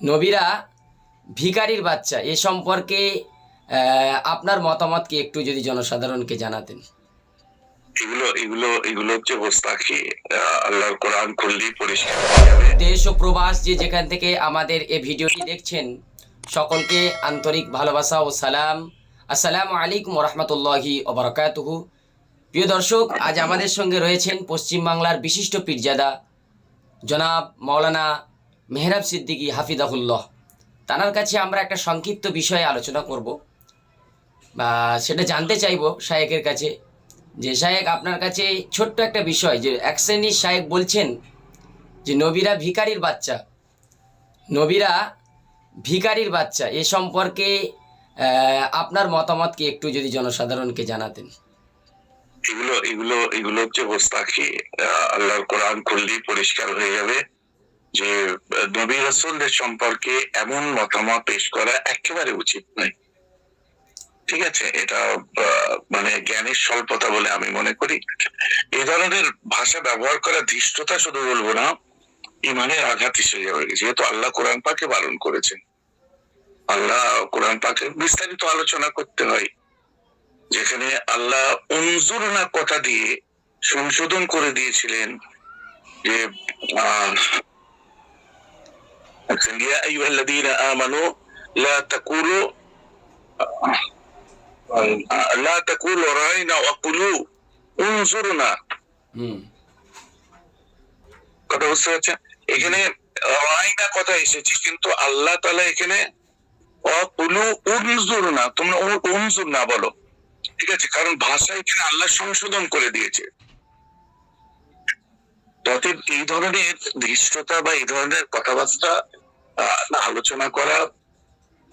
নবীরা ভিখারির বাচ্চা। এ সম্পর্কে আপনার মতামত কি একটু যদি জনসাধারণকে জানাতেন। এগুলো এগুলো এগুলো হচ্ছে গোস্তাখি আল্লাহর কোরআন খুললেই পরিষ্কার দেশ ও প্রবাস যে যেখান থেকে আমাদের এই ভিডিওটি দেখছেন সকলকে আন্তরিক ভালোবাসা ও সালাম। আসসালামু আলাইকুম রহমতুল্লাহি ওবরাকাতুহু। প্রিয় দর্শক আজ আমাদের সঙ্গে রয়েছেন পশ্চিমবাংলার বিশিষ্ট পীরজাদা জনাব মৌলানা মেহরাব সিদ্দিকী হাফিদাহুল্লাহ তানার কাছে আমরা একটা সংক্ষিপ্ত বিষয়ে আলোচনা করব। বা সেটা জানতে চাইব শায়েকের কাছে যে শায়েক আপনার কাছে ছোট্ট একটা বিষয় যে এক শ্রেণির শায়েক বলছেন যে নবীরা ভিখারির বাচ্চা। নবীরা ভিখারির বাচ্চা। এ সম্পর্কে আপনার মতামত কি একটু যদি জনসাধারণকে জানাতেন। এগুলো এগুলো এগুলো হচ্ছে আল্লাহর কোরআন খুললেই পরিষ্কার হয়ে যাবে। যে নবী রাসূলদের সম্পর্কে এমন মতামত পেশ করা একেবারে উচিত নয়। ঠিক আছে? এটা মানে জ্ঞানের স্বল্পতা বলে আমি মনে করি। এই ধরনের ভাষা ব্যবহার করা ধৃষ্টতা শুধু বলব না ইমানের আঘাত হিসেবে যাবে। যেহেতু আল্লাহ কোরআন পাকে বারণ করেছেন। আল্লাহ কোরআন পাকে বিস্তারিত আলোচনা করতে হয়। যেখানে আল্লাহ অনজুর না কথা দিয়ে সংশোধন করে দিয়েছিলেন যে আহ, ইয়া আইয়ুহাল্লাযীনা আমানু লা তাকুলু আহ, লা তাকুলু রাইনা ওয়া কুলু উনজুরনা কথা বুঝতে পারছেন এখানে রাইনা কথা এসেছে কিন্তু আল্লাহ তাআলা এখানে অকুলু তোমরা উনজুর না বলো ঠিক আছে কারণ ভাষা এখানে আল্লাহ সংশোধন করে দিয়েছে। অতএব এই ধরনের ধৃষ্টতা বা এই ধরনের কথাবার্তা আলোচনা করা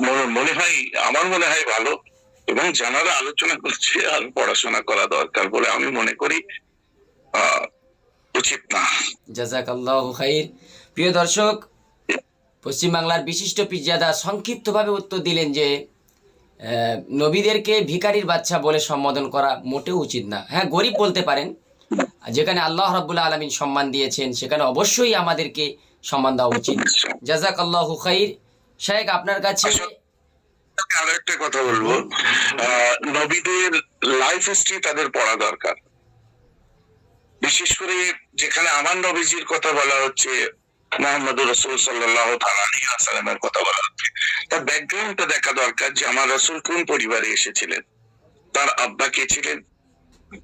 মনে- হয়, আমার মনে হয় ভালো। এবং যারা আলোচনা করছে আর পড়াশোনা করা দরকার বলে আমি মনে করি উচিত না। জাজাক আল্লাহ খাইর। প্রিয় দর্শক, পশ্চিমবাংলার বিশিষ্ট পিজ্জাদা সংক্ষিপ্তভাবে উত্তর দিলেন যে নবীদেরকে ভিখারির বাচ্চা বলে সম্বোধন করা মোটেও উচিত না। হ্যাঁ গরিব বলতে পারেন। যেখানে আল্লাহ রাব্বুল আলমিন সম্মান দিয়েছেন, সেখানে অবশ্যই আমাদেরকে সম্মান দেওয়া উচিত। জাজাক আল্লাহ খাইর। শাহেক আপনার কাছে আরও একটা কথা বলব। নবীদের লাইফ হিস্ট্রি তাদের পড়া দরকার। বিশেষ করে যেখানে আমার নবীজির কথা বলা হচ্ছে মোহাম্মদ রসুল সাল্লাহ সাল্লামের কথা বলা হচ্ছে। তার ব্যাকগ্রাউন্ডটা দেখা দরকার যে আমার রসুল কোন পরিবারে এসেছিলেন? তার আব্বা কে ছিলেন?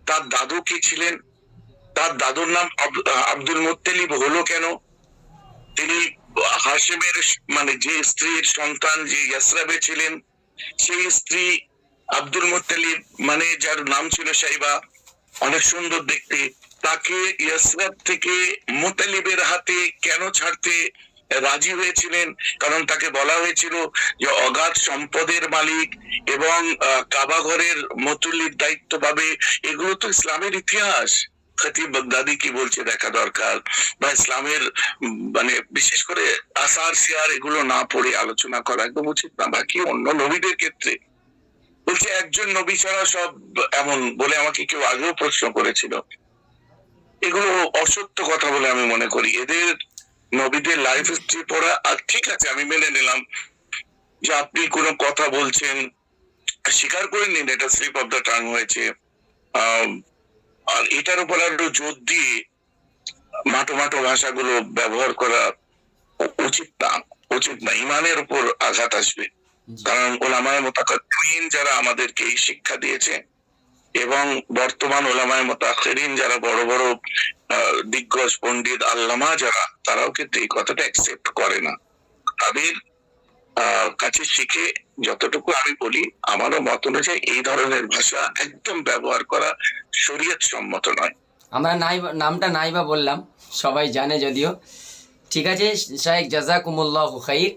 তার দাদু কে ছিলেন? তার দাদুর নাম আব্দুল মুত্তালিব হলো কেন? তিনি হাসেমের মানে যে স্ত্রীর সন্তান যে ইয়াসরাবে ছিলেন সেই স্ত্রী আব্দুল মুত্তালিব মানে যার নাম ছিল সাইবা অনেক সুন্দর দেখতে তাকে ইয়াসরাব থেকে মুতালিবের হাতে কেন ছাড়তে রাজি হয়েছিলেন? কারণ তাকে বলা হয়েছিল যে অগাধ সম্পদের মালিক এবং আহ, কাবা মতুল্লির দায়িত্ব পাবে। এগুলো তো ইসলামের ইতিহাস। খতিব বাগদাদি কি বলছে দেখা দরকার বা ইসলামের মানে বিশেষ করে আসার সিয়ার এগুলো না পড়ে আলোচনা করা একদম উচিত না। বাকি অন্য নবীদের ক্ষেত্রে বলছে, একজন নবী ছাড়া সব এমন বলে আমাকে কেউ আগেও প্রশ্ন করেছিল। এগুলো অসত্য কথা বলে আমি মনে করি। এদের নবীদের লাইফ হিস্ট্রি পড়া, আর ঠিক আছে, আমি মেনে নিলাম যে আপনি কোনো কথা বলছেন স্বীকার করে নিন, এটা স্লিপ অফ দ্য টাং হয়েছে। আর এটার উপর আরও জোর দিয়ে মাটো মাটো ভাষাগুলো ব্যবহার করা উচিত না উচিত না। ইমানের উপর আঘাত আসবে। কারণ ওলামায় মোতাকিন যারা আমাদেরকে এই শিক্ষা দিয়েছে এবং বর্তমান ওলামায় মোতাকিন যারা বড় বড় দিগ্গজ পণ্ডিত আল্লামা যারা তারাও কিন্তু এই কথাটা অ্যাকসেপ্ট করে না। তাদের আহ, কাছে শিখে যতটুকু আমি বলি আমারও মত অনুযায়ী এই ধরনের ভাষা একদম ব্যবহার করা শরীয়ত সম্মত নয়। আমরা নাই নামটা নাই বা বললাম, সবাই জানে যদিও। ঠিক আছে শাহেক জাজাকুমুল্লাহ খাইর।